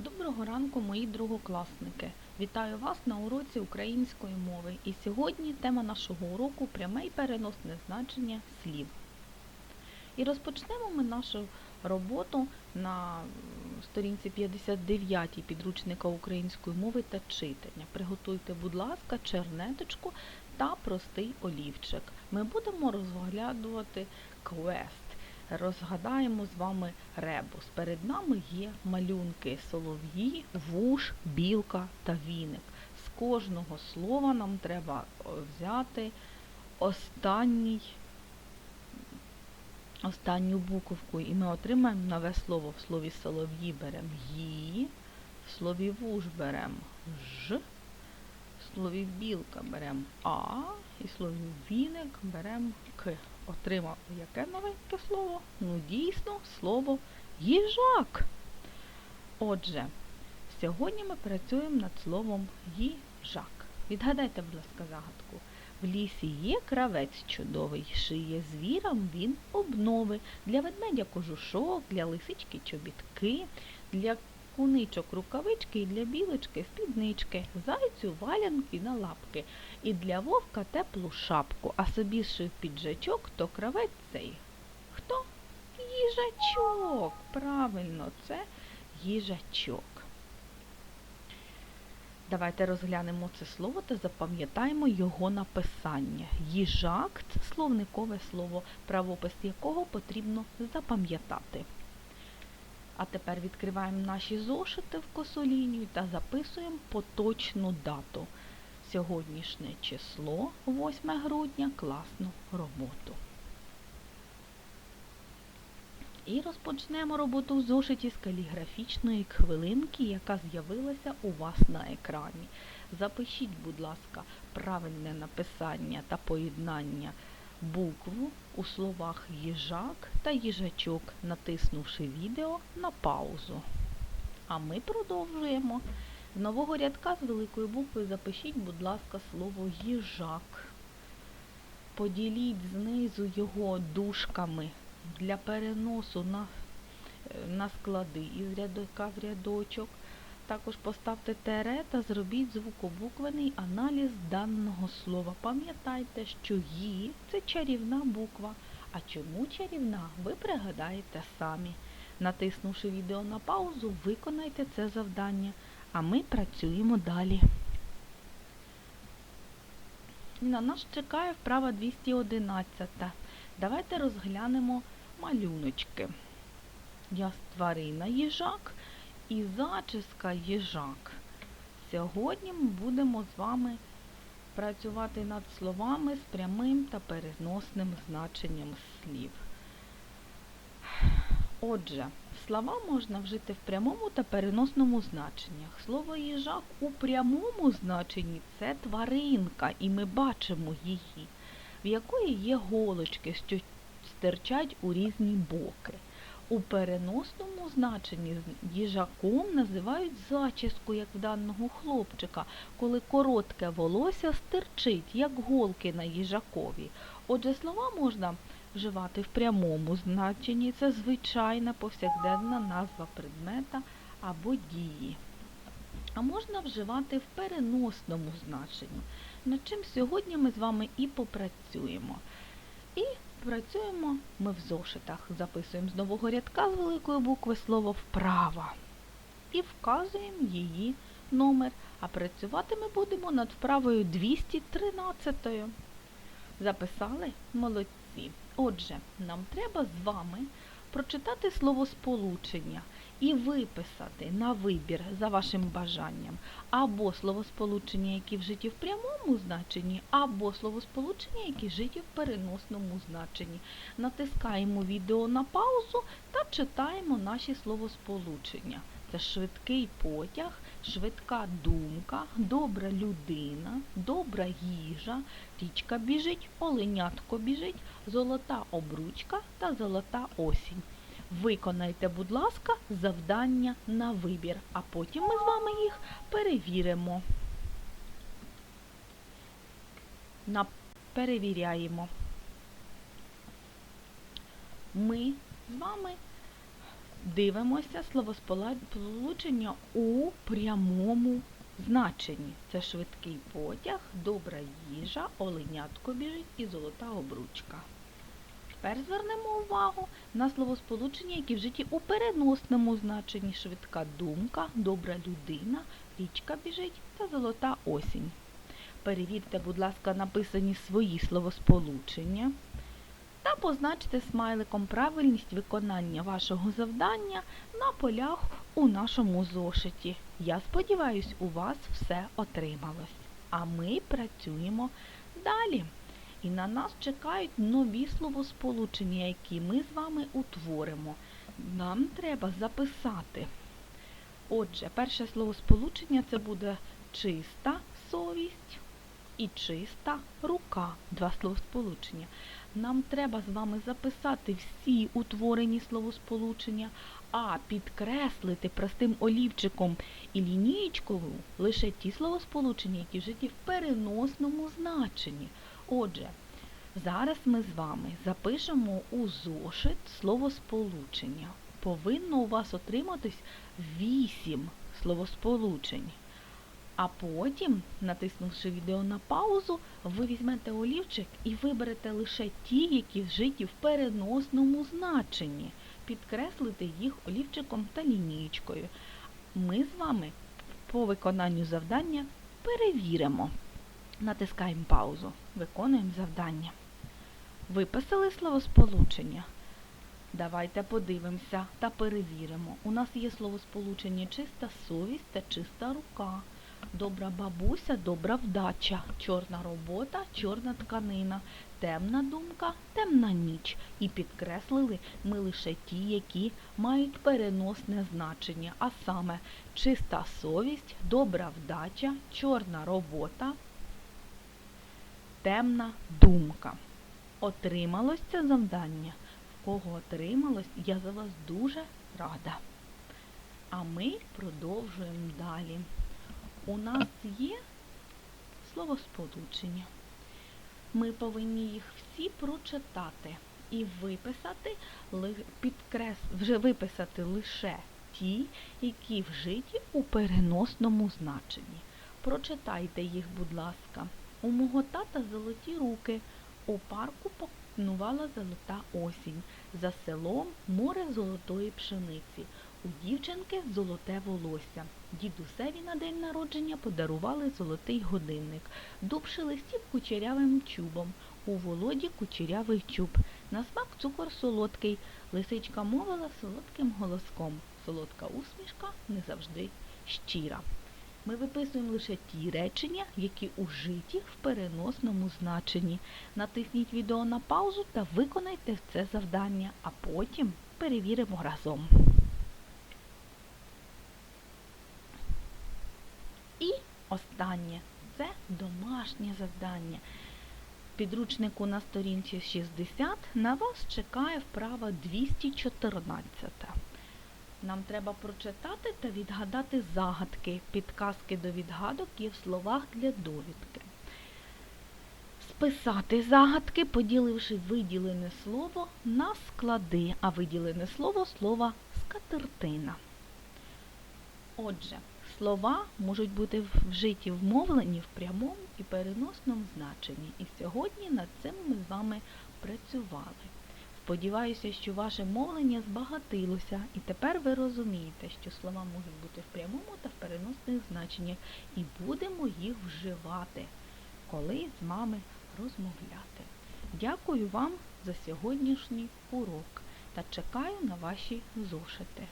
Доброго ранку, мої другокласники! Вітаю вас на уроці української мови. І сьогодні тема нашого уроку пряме і переносне значення слів. І розпочнемо ми нашу роботу на сторінці 59 підручника української мови та читання. Приготуйте, будь ласка, чернеточку та простий олівчик. Ми будемо розглядувати квест. Розгадаємо з вами ребус. Перед нами є малюнки солов'ї, вуш, білка та віник. З кожного слова нам треба взяти останній, останню буковку, і ми отримаємо нове слово. В слові солов'ї беремо ї, в слові вуш беремо ж, в слові білка беремо а, і в слові віник беремо к. Отримав яке новеньке слово? Ну, дійсно, слово їжак. Отже, сьогодні ми працюємо над словом їжак. Відгадайте, будь ласка, загадку. В лісі є кравець чудовий, шиє звірам він обнови. Для ведмедя кожушок, для лисички чобітки, для куничок рукавички і для білочки спіднички, зайцю валянки на лапки, і для вовка теплу шапку, а собі шив піджачок, то кравець цей. Хто? Їжачок. Правильно, це їжачок. Давайте розглянемо це слово та запам'ятаємо його написання. Їжак це словникове слово, правопис якого потрібно запам'ятати. А тепер відкриваємо наші зошити в косу лінію та записуємо поточну дату. Сьогоднішнє число, 8 грудня, класну роботу. І розпочнемо роботу в зошиті з каліграфічної хвилинки, яка з'явилася у вас на екрані. Запишіть, будь ласка, правильне написання та поєднання букву у словах їжак та їжачок, натиснувши відео на паузу. А ми продовжуємо. З нового рядка з великої букви запишіть, будь ласка, слово їжак. Поділіть знизу його дужками для переносу на, е, на склади із рядка в рядочок. Також поставте тере та зробіть звукобуквений аналіз даного слова. Пам'ятайте, що «ї» – це чарівна буква. А чому чарівна, ви пригадаєте самі. Натиснувши відео на паузу, виконайте це завдання, а ми працюємо далі. На нас чекає вправа 211. Давайте розглянемо малюночки. Я тварина їжак і зачіска їжак. Сьогодні ми будемо з вами працювати над словами з прямим та переносним значенням слів. Отже, слова можна вжити в прямому та переносному значеннях. Слово їжак у прямому значенні це тваринка, і ми бачимо її, в якої є голочки, що стирчать у різні боки. У переносному значенні їжаком називають зачіску, як в даного хлопчика, коли коротке волосся стирчить, як голки на їжакові. Отже, слова можна вживати в прямому значенні. Це звичайна повсякденна назва предмета або дії. А можна вживати в переносному значенні, над чим сьогодні ми з вами і попрацюємо. І працюємо ми в зошитах. Записуємо з нового рядка з великої букви слово вправа і вказуємо її номер. А працювати ми будемо над вправою 213. Записали? Молодці. Отже, нам треба з вами прочитати словосполучення і виписати на вибір за вашим бажанням або словосполучення, які вжиті в прямому значенні, або словосполучення, які вжиті в переносному значенні. Натискаємо відео на паузу та читаємо наші словосполучення. Це швидкий потяг, швидка думка, добра людина, добра їжа, річка біжить, оленятко біжить, золота обручка та золота осінь. Виконайте, будь ласка, завдання на вибір, а потім ми з вами їх перевіримо. На... Перевіряємо. Ми з вами Дивимося словосполучення у прямому значенні. Це швидкий потяг, добра їжа, оленятко біжить і золота обручка. Тепер звернемо увагу на словосполучення, які вжиті у переносному значенні швидка думка, добра людина, річка біжить та золота осінь. Перевірте, будь ласка, написані свої словосполучення та позначте смайликом правильність виконання вашого завдання на полях у нашому зошиті. Я сподіваюсь, у вас все отрималось. А ми працюємо далі. І на нас чекають нові словосполучення, які ми з вами утворимо. Нам треба записати. Отже, перше словосполучення це буде чиста совість і чиста рука. Два словосполучення. Нам треба з вами записати всі утворені словосполучення, а підкреслити простим олівчиком і лінієчкою лише ті словосполучення, які вжиті в переносному значенні. Отже, зараз ми з вами запишемо у зошит словосполучення. Повинно у вас отриматись 8 словосполучень. А потім, натиснувши відео на паузу, ви візьмете олівчик і виберете лише ті, які вжиті в переносному значенні. Підкреслите їх олівчиком та лінієчкою. Ми з вами по виконанню завдання перевіримо. Натискаємо паузу. Виконуємо завдання. Виписали словосполучення. Давайте подивимося та перевіримо. У нас є словосполучення чиста совість та чиста рука. Добра бабуся, добра вдача, чорна робота, чорна тканина, темна думка, темна ніч. І підкреслили ми лише ті, які мають переносне значення, а саме чиста совість, добра вдача, чорна робота, темна думка. Отрималось це завдання. В кого отрималось, я за вас дуже рада. А ми продовжуємо далі у нас є словосполучення. Ми повинні їх всі прочитати і виписати, підкрес, вже виписати лише ті, які вжиті у переносному значенні. Прочитайте їх, будь ласка. У мого тата золоті руки. У парку панувала золота осінь. За селом море золотої пшениці. У дівчинки золоте волосся. Дідусеві на день народження подарували золотий годинник. Дуб шелестів кучерявим чубом. У володі кучерявий чуб. На смак цукор солодкий. Лисичка мовила солодким голоском. Солодка усмішка не завжди щира. Ми виписуємо лише ті речення, які ужиті в переносному значенні. Натисніть відео на паузу та виконайте це завдання, а потім перевіримо разом. І останнє це домашнє завдання. Підручнику на сторінці 60 на вас чекає вправа 214. Нам треба прочитати та відгадати загадки. Підказки до відгадок є в словах для довідки. Списати загадки, поділивши виділене слово на склади, а виділене слово слово скатертина. Отже, слова можуть бути вжиті в мовленні в прямому і переносному значенні. І сьогодні над цим ми з вами працювали. Сподіваюся, що ваше мовлення збагатилося, і тепер ви розумієте, що слова можуть бути в прямому та в переносних значеннях, і будемо їх вживати, коли з вами розмовляти. Дякую вам за сьогоднішній урок та чекаю на ваші зошити.